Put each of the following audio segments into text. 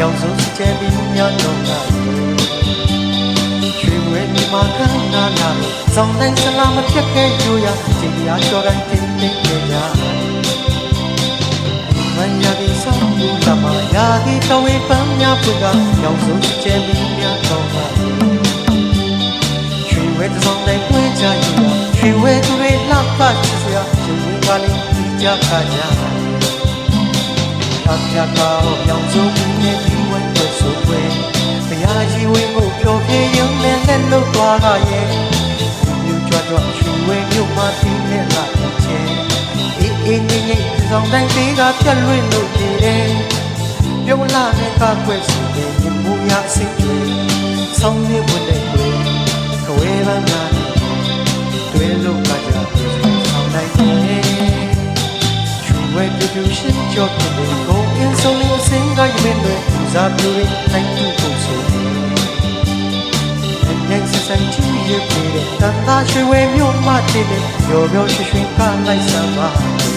ရောင်စုံစကြဲပြီးများတော့ကရွှေဝဲဒီမှာခန္ဓာနာစောင်းတိုင်းဆလာမဖြတ်ခဲ့ကြရချိန်ရချော်တိုင်းတင်းတင်းကြရမညာဒီဆောင်ဘူလာမယာဒီတော်ဝေပန်းများပုကရောင်စုံစကြဲပြီးများတော့ကရွှေဝဲတစ်ဆောင်တိုင်းတွဲကြရရွှေဝဲသူတွေလှပချစ်စရာရှင်ဝင်းကလေးဒီကြခါကြ အပြာကောရောင်စုံနဲ့ဒီဝဲတွေဆိုွယ်ဘုရားကြီးဝင်းကိုဖြောပြရုံနဲ့လက်လွတ်သွားကရဲ့မြူကြွကြွရွှေဝဲမြို့မှာတင်းနဲ့လာချင်းအေးအေးငိမ့်ငိမ့်ဒီဆောင်တိုင်းသေးကပြက်လွင့်လို့နေတယ်ပြုံးလာတဲ့ကကွက်စီတဲ့မြမူရအစိတ်တွေဆောင်းနေ ရှင်းကြော့တဲ့ကိုအင်းဆုံးလေးအစင်းကရမင်းတွေဇာပြူရတိုင်းတူကိုဆိုနိုင်စစန်ချီရပြတဲ့တန်တာရွှေဝဲမြို့မှတည်တဲ့ရောရောရွှေရွှေကလိုက်စမ်းပါပြာ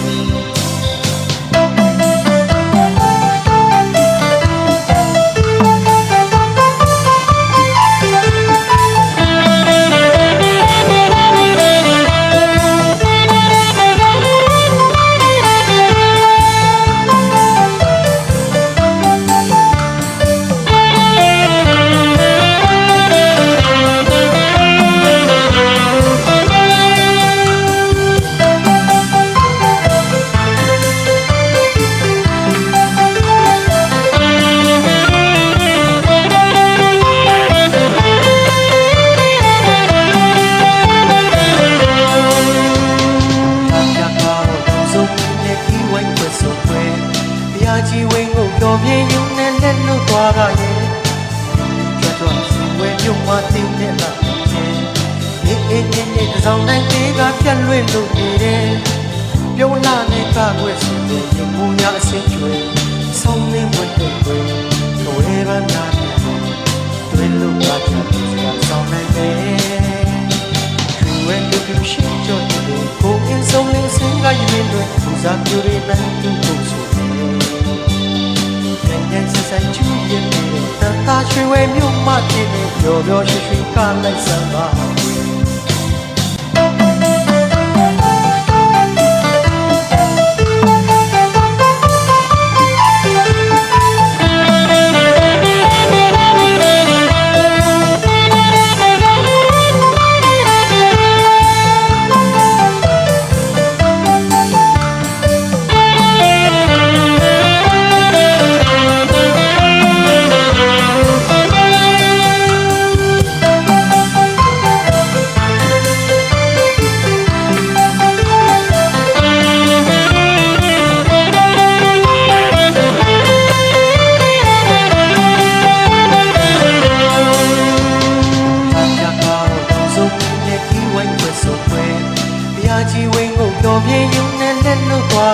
အေးအေးငင်းငင်းတစ်ဆောင်တိုင်းသေးကပြက်လွင့်လို့နေတယ်ပြုံးလာနဲ့ကကွယ်စင်တဲ့ယမူညာအစင်းကျွေဆောင်းနေဝတ်တဲ့ွယ်ဝဲရမ်းနာတွေ့လို့ပါချင်စကားဆောင်နိုင်တယ် when you do shit your day go in so many sing ga you in doing who's up your man to go so and then since I chu yin ni ta ta shwe we myo ma tin ni yo yo shwe shwe ka lai san ba ပြာ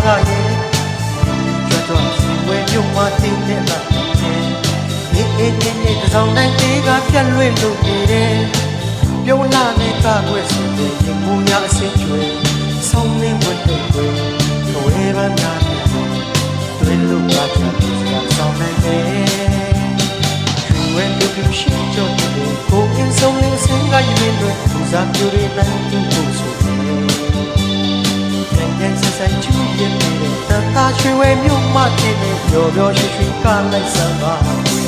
ကရဲ့ကြွကြွစီဝဲမြုံမတင်နဲ့လာခြင်းအေးအေးငင်းငင်းတစ်ဆောင်တိုင်းသေးကပြက်လွင့်လို့နေတယ်ပြုံးလာနဲ့ကကွယ်ဆိုတဲ့ရင်မူညာအစင်းကျွေဆောင်းနေဝတ်တဲ့ွယ်ကဝဲပန်းများနဲ့တွေ့လို့ပါချင်စကားဆောင်နိုင်တယ် when you do shit your day go in so many sing ga you in doing who's up your man to yin ni ta ta shwe we myo ma tin ni yo yo shwe shwe ka lai san ba